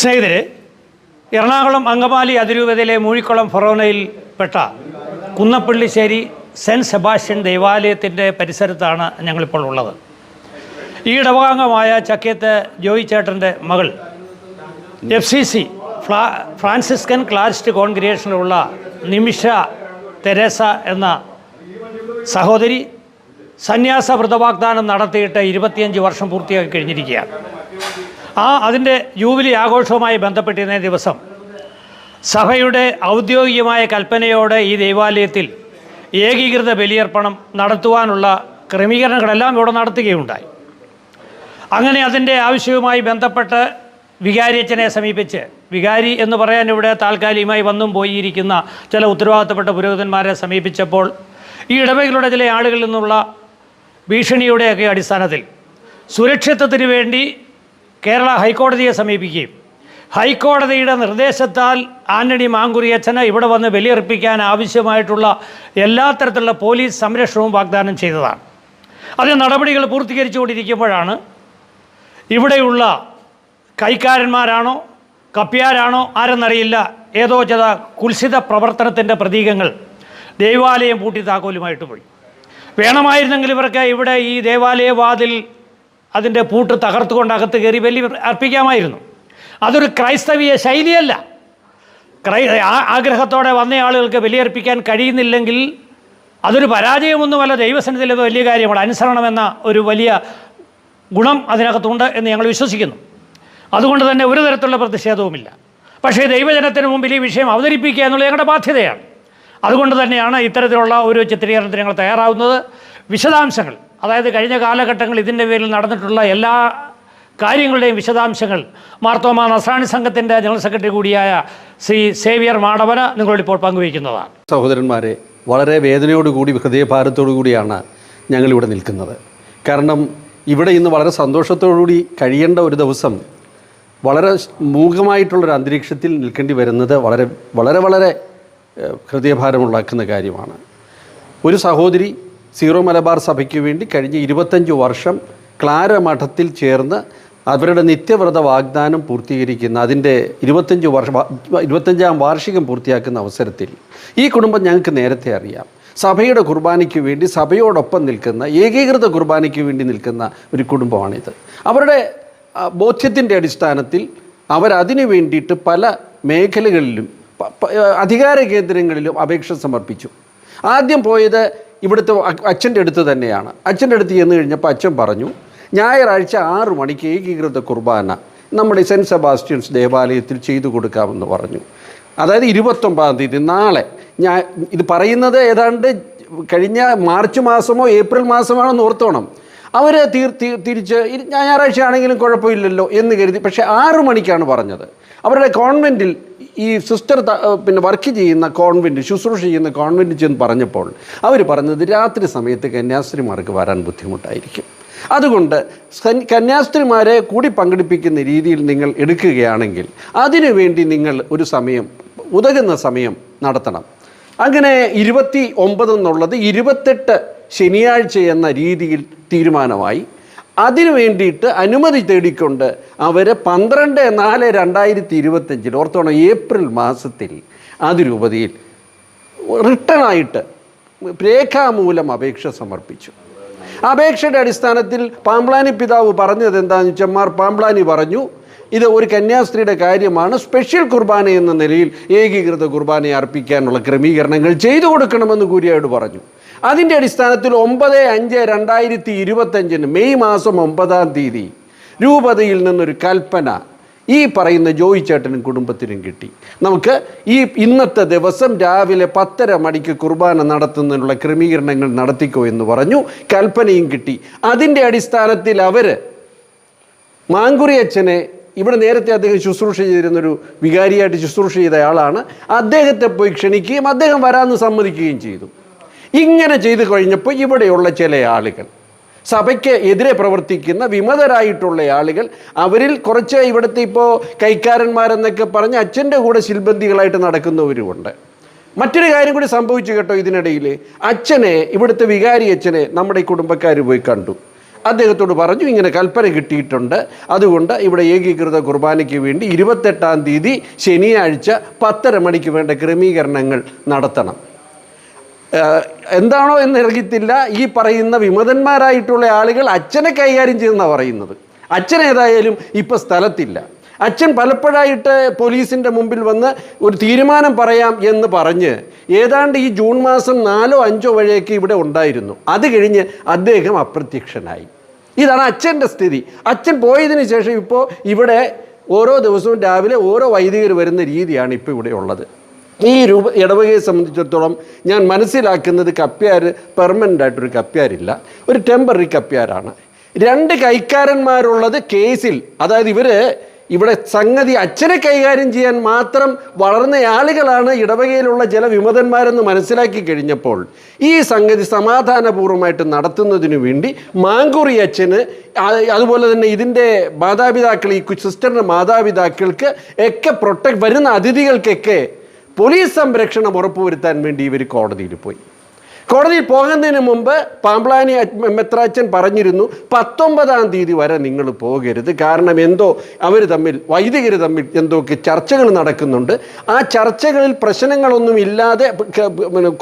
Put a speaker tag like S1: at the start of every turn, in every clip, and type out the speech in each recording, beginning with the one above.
S1: സ്നേഹിതരെ എറണാകുളം അങ്കമാലി അതിരൂപതയിലെ മൂഴിക്കുളം ഫൊറോനയിൽപ്പെട്ട കുന്നപ്പള്ളിശ്ശേരി സെന്റ് സെബാസ്റ്റ്യൻ ദേവാലയത്തിന്റെ പരിസരത്താണ് ഞങ്ങളിപ്പോൾ ഉള്ളത്. ഈ ഇടവകാംഗമായ ചക്കേത്ത് ജോയി ചേട്ടന്റെ മകൾ എഫ് സി സി ഫ്ലാ ഫ്രാൻസിസ്കൻ ക്ലാരിസ്റ്റ് കോൺഗ്രിയേഷനിലുള്ള നിമിഷ തെരേസ എന്ന സഹോദരി സന്യാസ വ്രതവാഗ്ദാനം നടത്തിയിട്ട് ഇരുപത്തിയഞ്ച് വർഷം പൂർത്തിയാക്കി കഴിഞ്ഞിരിക്കുകയാണ്. ആ അതിന്റെ ജൂബിലി ആഘോഷവുമായി ബന്ധപ്പെട്ടിരുന്ന ദിവസം സഭയുടെ ഔദ്യോഗികമായ കൽപ്പനയോടെ ഈ ദൈവാലയത്തിൽ ഏകീകൃത ബലിയർപ്പണം നടത്തുവാനുള്ള ക്രമീകരണങ്ങളെല്ലാം ഇവിടെ നടത്തുകയുണ്ടായി. അങ്ങനെ അതിന്റെ ആവശ്യവുമായി ബന്ധപ്പെട്ട് വികാരിയച്ഛനെ സമീപിച്ച് വികാരി എന്ന് പറയാൻ ഇവിടെ താൽക്കാലികമായി വന്നും പോയിരിക്കുന്ന ചില ഉത്തരവാദിത്തപ്പെട്ട പുരോഹിതന്മാരെ സമീപിച്ചപ്പോൾ ഈ ഇടവകളുടെ ചില ആളുകളിൽ നിന്നുള്ള ഭീഷണിയുടെയൊക്കെ അടിസ്ഥാനത്തിൽ സുരക്ഷിതത്തിന് വേണ്ടി കേരള ഹൈക്കോടതിയെ സമീപിക്കുകയും. ഹൈക്കോടതിയുടെ നിർദ്ദേശത്താൽ ആന്റണി മാങ്കുറിയച്ഛനെ ഇവിടെ വന്ന് ബലിയർപ്പിക്കാൻ ആവശ്യമായിട്ടുള്ള എല്ലാ തരത്തിലുള്ള പോലീസ് സംരക്ഷണവും വാഗ്ദാനം ചെയ്തതാണ്. അതിന് നടപടികൾ പൂർത്തീകരിച്ചുകൊണ്ടിരിക്കുമ്പോഴാണ് ഇവിടെയുള്ള കൈക്കാരന്മാരാണോ കപ്പ്യാരാണോ ആരെന്നറിയില്ല. ഏതോ ചില കുൽസിത പ്രവർത്തനത്തിന്റെ പ്രതീകങ്ങൾ ദേവാലയം പൂട്ടി താക്കോലുമായിട്ട് പോയി. വേണമായിരുന്നെങ്കിൽ ഇവർക്ക് ഇവിടെ ഈ ദേവാലയ വാതിൽ അതിന്റെ പൂട്ട് തകർത്തുകൊണ്ട് അകത്ത് കയറി ബലി അർപ്പിക്കാമായിരുന്നു. അതൊരു ക്രൈസ്തവീയ ശൈലിയല്ല. ക്രൈ ആഗ്രഹത്തോടെ വന്ന ആളുകൾക്ക് ബലിയർപ്പിക്കാൻ കഴിയുന്നില്ലെങ്കിൽ അതൊരു പരാജയമൊന്നുമല്ല ദൈവസന്നിധിയിൽ വലിയ കാര്യമാണ്. അനുസരണമെന്ന ഒരു വലിയ ഗുണം അതിനകത്തുണ്ട് എന്ന് ഞങ്ങൾ വിശ്വസിക്കുന്നു. അതുകൊണ്ട് തന്നെ ഒരു തരത്തിലുള്ള പ്രതിഷേധവുമില്ല. പക്ഷേ ദൈവജനത്തിന് മുമ്പിൽ ഈ വിഷയം അവതരിപ്പിക്കുക എന്നുള്ളത് ഞങ്ങളുടെ ബാധ്യതയാണ്. അതുകൊണ്ട് തന്നെയാണ് ഇത്തരത്തിലുള്ള ഒരു ചിത്രീകരണത്തിന് ഞങ്ങൾ തയ്യാറാവുന്നത്. വിശദാംശങ്ങൾ. അതായത് കഴിഞ്ഞ കാലഘട്ടങ്ങളിൽ ഇതിന്റെ പേരിൽ നടന്നിട്ടുള്ള എല്ലാ കാര്യങ്ങളുടെയും വിശദാംശങ്ങൾ മാർത്തോമ നസ്രാണി സംഘത്തിന്റെ ജനറൽ സെക്രട്ടറി കൂടിയായ ശ്രീ സേവിയർ മാടവന നിങ്ങളോടിപ്പോൾ പങ്കുവയ്ക്കുന്നതാണ്.
S2: സഹോദരന്മാരെ വളരെ വേദനയോടുകൂടി ഹൃദയഭാരത്തോടു കൂടിയാണ് ഞങ്ങളിവിടെ നിൽക്കുന്നത്. കാരണം ഇവിടെ ഇന്ന് വളരെ സന്തോഷത്തോടുകൂടി കഴിയേണ്ട ഒരു ദിവസം വളരെ മൂകമായിട്ടുള്ളൊരു അന്തരീക്ഷത്തിൽ നിൽക്കേണ്ടി വരുന്നത് വളരെ വളരെ വളരെ ഹൃദയഭാരമുണ്ടാക്കുന്ന കാര്യമാണ്. ഒരു സഹോദരി സീറോ മലബാർ സഭയ്ക്ക് വേണ്ടി കഴിഞ്ഞ ഇരുപത്തഞ്ച് വർഷം ക്ലാര മഠത്തിൽ ചേർന്ന് അവരുടെ നിത്യവ്രത വാഗ്ദാനം പൂർത്തീകരിക്കുന്ന അതിന്റെ ഇരുപത്തഞ്ച് വർഷ ഇരുപത്തഞ്ചാം വാർഷികം പൂർത്തിയാക്കുന്ന അവസരത്തിൽ ഈ കുടുംബം ഞങ്ങൾക്ക് നേരത്തെ അറിയാം. സഭയുടെ കുർബാനയ്ക്ക് വേണ്ടി സഭയോടൊപ്പം നിൽക്കുന്ന ഏകീകൃത കുർബാനയ്ക്ക് വേണ്ടി നിൽക്കുന്ന ഒരു കുടുംബമാണിത്. അവരുടെ ബോധ്യത്തിന്റെ അടിസ്ഥാനത്തിൽ അവരതിനു വേണ്ടിയിട്ട് പല മേഖലകളിലും അധികാര കേന്ദ്രങ്ങളിലും അപേക്ഷ സമർപ്പിച്ചു. ആദ്യം പോയത് ഇവിടുത്തെ അച്ഛന്റെ അടുത്ത് തന്നെയാണ്. അച്ഛന്റെ അടുത്ത് ചെന്ന് കഴിഞ്ഞപ്പോൾ അച്ഛൻ പറഞ്ഞു ഞായറാഴ്ച ആറു മണിക്ക് ഏകീകൃത കുർബാന നമ്മുടെ സെന്റ് സെബാസ്റ്റ്യൻസ് ദേവാലയത്തിൽ ചെയ്തു കൊടുക്കാമെന്ന് പറഞ്ഞു. അതായത് ഇരുപത്തൊമ്പതാം തീയതി നാളെ. ഞാൻ ഇത് പറയുന്നത് ഏതാണ്ട് കഴിഞ്ഞ മാർച്ച് മാസമോ ഏപ്രിൽ മാസമാണെന്ന് ഓർത്തോണം. അവർ തിരിച്ച് ഞായറാഴ്ച ആണെങ്കിലും കുഴപ്പമില്ലല്ലോ എന്ന് കരുതി. പക്ഷേ ആറു മണിക്കാണ് പറഞ്ഞത്. അവരുടെ കോൺവെന്റിൽ ഈ സിസ്റ്റർ പിന്നെ വർക്ക് ചെയ്യുന്ന കോൺവെന്റ് ശുശ്രൂഷ ചെയ്യുന്ന കോൺവെന്റ് ചെന്ന് പറഞ്ഞപ്പോൾ അവർ പറഞ്ഞത് രാത്രി സമയത്ത് കന്യാസ്ത്രീമാർക്ക് വരാൻ ബുദ്ധിമുട്ടായിരിക്കും. അതുകൊണ്ട് കന്യാസ്ത്രീമാരെ കൂടി പങ്കെടുപ്പിക്കുന്ന രീതിയിൽ നിങ്ങൾ എടുക്കുകയാണെങ്കിൽ അതിനുവേണ്ടി നിങ്ങൾ ഒരു സമയം ഉതകുന്ന സമയം നടത്തണം. അങ്ങനെ ഇരുപത്തി ഒമ്പത് എന്നുള്ളത് ഇരുപത്തെട്ട് ശനിയാഴ്ച എന്ന രീതിയിൽ തീരുമാനമായി. അതിനു വേണ്ടിയിട്ട് അനുമതി തേടിക്കൊണ്ട് അവർ പന്ത്രണ്ട് നാല് രണ്ടായിരത്തി ഇരുപത്തഞ്ചിൽ ഓർത്തോണം ഏപ്രിൽ മാസത്തിൽ അതിരൂപതയിൽ റിട്ടേണായിട്ട് രേഖാമൂലം അപേക്ഷ സമർപ്പിച്ചു. അപേക്ഷയുടെ അടിസ്ഥാനത്തിൽ പാമ്പ്ലാനി പിതാവ് പറഞ്ഞത് എന്താണെന്ന് വെച്ചാൽ പാമ്പ്ലാനി പറഞ്ഞു ഇത് ഒരു കന്യാസ്ത്രീയുടെ കാര്യമാണ് സ്പെഷ്യൽ കുർബാന എന്ന നിലയിൽ ഏകീകൃത കുർബാനയെ അർപ്പിക്കാനുള്ള ക്രമീകരണങ്ങൾ ചെയ്തു കൊടുക്കണമെന്ന് കൂരിയായോട് പറഞ്ഞു. അതിന്റെ അടിസ്ഥാനത്തിൽ ഒമ്പത് അഞ്ച് രണ്ടായിരത്തി ഇരുപത്തഞ്ചിന് മെയ് മാസം ഒമ്പതാം തീയതി രൂപതയിൽ നിന്നൊരു കൽപ്പന ഈ പറയുന്ന ജോയി ചേട്ടനും കുടുംബത്തിനും കിട്ടി. നമുക്ക് ഈ ഇന്നത്തെ ദിവസം രാവിലെ പത്തര മണിക്ക് കുർബാന നടത്തുന്നതിനുള്ള ക്രമീകരണങ്ങൾ നടത്തിക്കോ എന്ന് പറഞ്ഞു. കൽപ്പനയും കിട്ടി. അതിന്റെ അടിസ്ഥാനത്തിൽ അവർ മാങ്കുറി അച്ഛനെ ഇവിടെ നേരത്തെ അദ്ദേഹം ശുശ്രൂഷ ചെയ്തിരുന്നൊരു വികാരിയായിട്ട് ശുശ്രൂഷ ചെയ്ത ആളാണ്. അദ്ദേഹത്തെ പോയി ക്ഷണിക്കുകയും അദ്ദേഹം വരാമെന്ന് സമ്മതിക്കുകയും ചെയ്തു. ഇങ്ങനെ ചെയ്തു കഴിഞ്ഞപ്പോൾ ഇവിടെയുള്ള ചില ആളുകൾ സഭയ്ക്ക് എതിരെ പ്രവർത്തിക്കുന്ന വിമതരായിട്ടുള്ള ആളുകൾ അവരിൽ കുറച്ച് ഇവിടുത്തെ ഇപ്പോൾ കൈക്കാരന്മാരെന്നൊക്കെ പറഞ്ഞ് അച്ഛന്റെ കൂടെ ശിൽബന്ധികളായിട്ട് നടക്കുന്നവരുമുണ്ട്. മറ്റൊരു കാര്യം കൂടി സംഭവിച്ചു കേട്ടോ ഇതിനിടയിൽ അച്ഛനെ ഇവിടുത്തെ വികാരി അച്ഛനെ നമ്മുടെ ഈ കുടുംബക്കാർ പോയി കണ്ടു. അദ്ദേഹത്തോട് പറഞ്ഞു ഇങ്ങനെ കൽപ്പന കിട്ടിയിട്ടുണ്ട്. അതുകൊണ്ട് ഇവിടെ ഏകീകൃത കുർബാനയ്ക്ക് വേണ്ടി ഇരുപത്തെട്ടാം തീയതി ശനിയാഴ്ച പത്തര മണിക്ക് വേണ്ട ക്രമീകരണങ്ങൾ നടത്തണം. എന്താണോ എന്നറിയത്തില്ല ഈ പറയുന്ന വിമതന്മാരായിട്ടുള്ള ആളുകൾ അച്ഛനെ കൈകാര്യം ചെയ്യുന്നതാണ് പറയുന്നത്. അച്ഛൻ ഏതായാലും ഇപ്പം സ്ഥലത്തില്ല. അച്ഛൻ പലപ്പോഴായിട്ട് പോലീസിന്റെ മുമ്പിൽ വന്ന് ഒരു തീരുമാനം പറയാം എന്ന് പറഞ്ഞ് ഏതാണ്ട് ഈ ജൂൺ മാസം നാലോ അഞ്ചോ വഴിയൊക്കെ ഇവിടെ ഉണ്ടായിരുന്നു. അത് കഴിഞ്ഞ് അദ്ദേഹം അപ്രത്യക്ഷനായി. ഇതാണ് അച്ഛന്റെ സ്ഥിതി. അച്ഛൻ പോയതിന് ശേഷം ഇപ്പോൾ ഇവിടെ ഓരോ ദിവസവും രാവിലെ ഓരോ വൈദികർ വരുന്ന രീതിയാണ് ഇപ്പോൾ ഇവിടെ ഉള്ളത്. ഈ രൂപ ഇടവകയെ സംബന്ധിച്ചിടത്തോളം ഞാൻ മനസ്സിലാക്കുന്നത് കപ്പ്യാർ പെർമനന്റ് ആയിട്ടൊരു കപ്പ്യാരില്ല ഒരു ടെമ്പററി കപ്പ്യാരാണ് രണ്ട് കൈക്കാരന്മാരുള്ളത് കേസിൽ അതായത് ഇവർ ഇവിടെ സംഗതി അച്ഛനെ കൈകാര്യം ചെയ്യാൻ മാത്രം വളർന്ന ആളുകളാണ് ഇടവകയിലുള്ള ചില വിമതന്മാരെന്ന് മനസ്സിലാക്കി കഴിഞ്ഞപ്പോൾ ഈ സംഗതി സമാധാനപൂർവമായിട്ട് നടത്തുന്നതിനു വേണ്ടി മാങ്കുറി അച്ഛന് അതുപോലെ തന്നെ ഇതിന്റെ മാതാപിതാക്കൾ ഈ സിസ്റ്ററിന്റെ മാതാപിതാക്കൾക്ക് ഒക്കെ പ്രൊട്ടക്ട് വരുന്ന അതിഥികൾക്കൊക്കെ പോലീസ് സംരക്ഷണം ഉറപ്പുവരുത്താൻ വേണ്ടി ഇവർ കോടതിയിൽ പോയി. കോടതിയിൽ പോകുന്നതിന് മുമ്പ് പാമ്പ്ലാനി മെത്രാച്ചൻ പറഞ്ഞിരുന്നു പത്തൊമ്പതാം തീയതി വരെ നിങ്ങൾ പോകരുത്. കാരണം എന്തോ അവർ തമ്മിൽ വൈദികർ തമ്മിൽ എന്തൊക്കെ ചർച്ചകൾ നടക്കുന്നുണ്ട്. ആ ചർച്ചകളിൽ പ്രശ്നങ്ങളൊന്നും ഇല്ലാതെ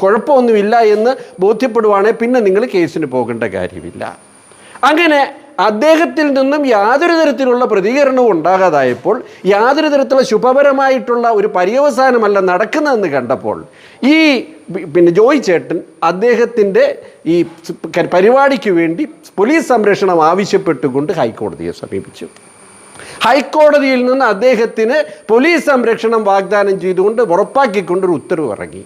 S2: കുഴപ്പമൊന്നുമില്ല എന്ന് ബോധ്യപ്പെടുവാണെങ്കിൽ പിന്നെ നിങ്ങൾ കേസിന് പോകേണ്ട കാര്യമില്ല. അങ്ങനെ അദ്ദേഹത്തിൽ നിന്നും യാതൊരു തരത്തിലുള്ള പ്രതികരണവും ഉണ്ടാകാതായപ്പോൾ യാതൊരു തരത്തിലുള്ള ശുഭപരമായിട്ടുള്ള ഒരു പര്യവസാനമല്ല നടക്കുന്നതെന്ന് കണ്ടപ്പോൾ ഈ പിന്നെ ജോയി ചേട്ടൻ അദ്ദേഹത്തിന്റെ ഈ പരിപാടിക്ക് വേണ്ടി പോലീസ് സംരക്ഷണം ആവശ്യപ്പെട്ടുകൊണ്ട് ഹൈക്കോടതിയെ സമീപിച്ചു. ഹൈക്കോടതിയിൽ നിന്ന് അദ്ദേഹത്തിന് പോലീസ് സംരക്ഷണം വാഗ്ദാനം ചെയ്തുകൊണ്ട് ഉറപ്പാക്കിക്കൊണ്ടൊരു ഉത്തരവ് ഇറങ്ങി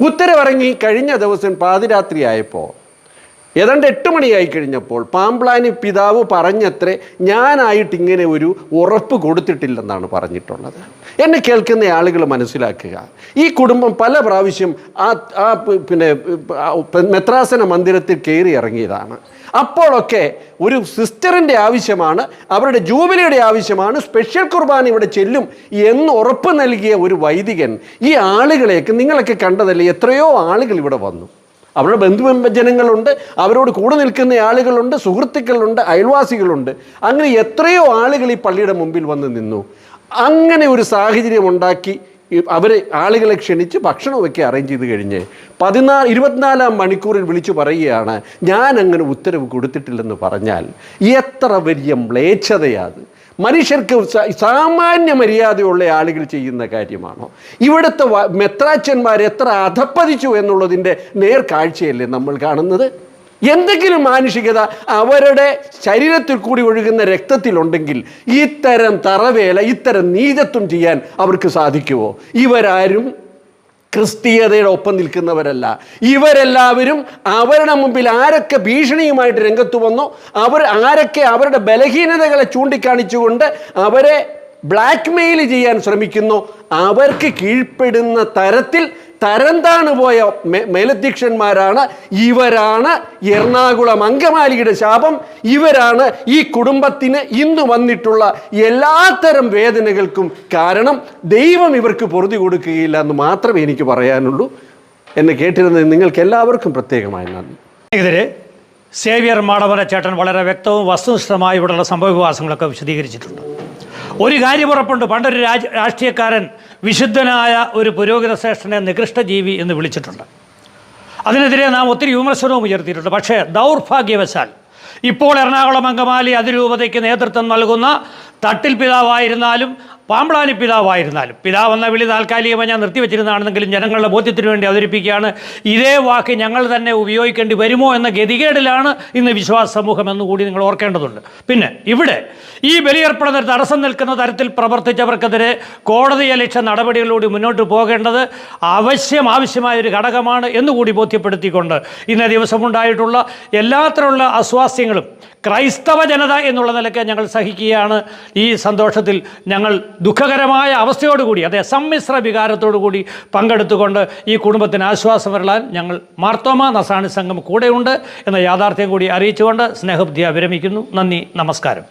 S2: ഉത്തരവിറങ്ങി കഴിഞ്ഞ ദിവസം പാതിരാത്രി ആയപ്പോൾ ഏതാണ്ട് എട്ട് മണിയായി കഴിഞ്ഞപ്പോൾ പാമ്പ്ലാനി പിതാവ് പറഞ്ഞത്രേ ഞാനായിട്ട് ഇങ്ങനെ ഒരു ഉറപ്പ് കൊടുത്തിട്ടില്ലെന്നാണ് പറഞ്ഞിട്ടുള്ളത്. എന്നെ കേൾക്കുന്ന ആളുകൾ മനസ്സിലാക്കുക ഈ കുടുംബം പല പ്രാവശ്യം ആ ആ പിന്നെ മെത്രാസന മന്ദിരത്തിൽ കയറി ഇറങ്ങിയതാണ്. അപ്പോഴൊക്കെ ഒരു സിസ്റ്ററിന്റെ ആവശ്യമാണ് അവരുടെ ജൂബിലിയുടെ ആവശ്യമാണ് സ്പെഷ്യൽ കുർബാന ഇവിടെ ചെല്ലും എന്ന് ഉറപ്പ് നൽകിയ ഒരു വൈദികൻ ഈ ആളുകളെയൊക്കെ നിങ്ങളൊക്കെ കണ്ടതല്ലേ എത്രയോ ആളുകൾ ഇവിടെ വന്നു. അവരുടെ ബന്ധുജനങ്ങളുണ്ട് അവരോട് കൂടെ നിൽക്കുന്ന ആളുകളുണ്ട് സുഹൃത്തുക്കളുണ്ട് അയൽവാസികളുണ്ട്. അങ്ങനെ എത്രയോ ആളുകൾ ഈ പള്ളിയുടെ മുമ്പിൽ വന്ന് നിന്നു. അങ്ങനെ ഒരു സാഹചര്യം ഉണ്ടാക്കി അവർ ആളുകളെ ക്ഷണിച്ച് ഭക്ഷണമൊക്കെ അറേഞ്ച് ചെയ്ത് കഴിഞ്ഞ് പതിനാല് ഇരുപത്തിനാലാം മണിക്കൂറിൽ വിളിച്ചു പറയുകയാണ് ഞാൻ അങ്ങനെ ഉത്തരവ് കൊടുത്തിട്ടില്ലെന്ന് പറഞ്ഞാൽ എത്ര വലിയ മ്ലേച്ഛതയാത് മനുഷ്യർക്ക് സാമാന്യ മര്യാദയുള്ള ആളുകൾ ചെയ്യുന്ന കാര്യമാണോ? ഇവിടുത്തെ മെത്രാച്ചന്മാർ എത്ര അധപ്പതിച്ചു എന്നുള്ളതിന്റെ നേർക്കാഴ്ചയല്ലേ നമ്മൾ കാണുന്നത്? എന്തെങ്കിലും മാനുഷികത അവരുടെ ശരീരത്തിൽ കൂടി ഒഴുകുന്ന രക്തത്തിലുണ്ടെങ്കിൽ ഇത്തരം തറവേല ഇത്തരം നീതത്വം ചെയ്യാൻ അവർക്ക് സാധിക്കുമോ ഇവരാരും ക്രിസ്തീയതയുടെ ഒപ്പം നിൽക്കുന്നവരല്ല. ഇവരെല്ലാവരും അവരുടെ മുമ്പിൽ ആരൊക്കെ ഭീഷണിയുമായിട്ട് രംഗത്ത് വന്നോ അവർ ആരൊക്കെ അവരുടെ ബലഹീനതകളെ ചൂണ്ടിക്കാണിച്ചുകൊണ്ട് അവരെ ബ്ലാക്ക് മെയിൽ ചെയ്യാൻ ശ്രമിക്കുന്നു അവർക്ക് കീഴ്പ്പെടുന്ന തരത്തിൽ തരം താണു പോയ മേലധ്യക്ഷന്മാരാണ്. ഇവരാണ് എറണാകുളം അങ്കമാലിയുടെ ശാപം. ഇവരാണ് ഈ കുടുംബത്തിന് ഇന്ന് വന്നിട്ടുള്ള എല്ലാത്തരം വേദനകൾക്കും കാരണം. ദൈവം ഇവർക്ക് പൊറുതി കൊടുക്കുകയില്ല എന്ന് മാത്രമേ എനിക്ക് പറയാനുള്ളൂ. എന്നെ കേട്ടിരുന്നത് നിങ്ങൾക്ക് എല്ലാവർക്കും പ്രത്യേകമായി നന്ദി.
S1: സേവിയർ മാടവര ചേട്ടൻ വളരെ വ്യക്തവും വസ്തുനിഷ്ഠമായി ഇവിടെയുള്ള സംഭവവികാസങ്ങളൊക്കെ വിശദീകരിച്ചിട്ടുണ്ട്. ഒരു കാര്യം ഉറപ്പുണ്ട്. പണ്ടൊരു രാജ രാഷ്ട്രീയക്കാരൻ വിശുദ്ധനായ ഒരു പുരോഹിത ശ്രേഷ്ഠനെ നികൃഷ്ട ജീവി എന്ന് വിളിച്ചിട്ടുണ്ട്. അതിനെതിരെ നാം ഒത്തിരി വിമർശനവും ഉയർത്തിയിട്ടുണ്ട്. പക്ഷേ ദൗർഭാഗ്യവശാൽ ഇപ്പോൾ എറണാകുളം അങ്കമാലി അതിരൂപതയ്ക്ക് നേതൃത്വം നൽകുന്ന തട്ടിൽ പിതാവായിരുന്നാലും പാമ്പ്ളാനി പിതാവായിരുന്നാലും. പിതാവെന്ന വിളി താൽക്കാലികമായി ഞാൻ നിർത്തിവെച്ചിരുന്നതാണെങ്കിലും ജനങ്ങളുടെ ബോധ്യത്തിന് വേണ്ടി അവതരിപ്പിക്കുകയാണ്. ഇതേ വാക്ക് ഞങ്ങൾ തന്നെ ഉപയോഗിക്കേണ്ടി വരുമോ എന്ന ഗതികേടിലാണ് ഇന്ന് വിശ്വാസ സമൂഹം എന്നുകൂടി നിങ്ങൾ ഓർക്കേണ്ടതുണ്ട്. പിന്നെ ഇവിടെ ഈ ബലിയർപ്പണത്തിന് തടസ്സം നിൽക്കുന്ന തരത്തിൽ പ്രവർത്തിച്ചവർക്കെതിരെ കോടതി അലക്ഷ്യ നടപടികളിലൂടെ മുന്നോട്ട് പോകേണ്ടത് അവശ്യം ആവശ്യമായ ഒരു ഘടകമാണ് എന്നുകൂടി ബോധ്യപ്പെടുത്തിക്കൊണ്ട് ഇന്നേ ദിവസമുണ്ടായിട്ടുള്ള എല്ലാത്തരമുള്ള അസ്വാസ്ഥ്യങ്ങളും ക്രൈസ്തവ ജനത എന്നുള്ള നിലയ്ക്ക് ഞങ്ങൾ സഹിക്കുകയാണ്. ഈ സന്തോഷത്തിൽ ഞങ്ങൾ ദുഃഖകരമായ അവസ്ഥയോടുകൂടി അതെ സമ്മിശ്ര വികാരത്തോടുകൂടി പങ്കെടുത്തുകൊണ്ട് ഈ കുടുംബത്തിന് ആശ്വാസം വരളാൻ ഞങ്ങൾ മാർത്തോമ നസാണി സംഘം കൂടെയുണ്ട് എന്ന യാഥാർത്ഥ്യം കൂടി അറിയിച്ചുകൊണ്ട് സ്നേഹബുദ്ധിയ വിരമിക്കുന്നു നന്ദി നമസ്കാരം.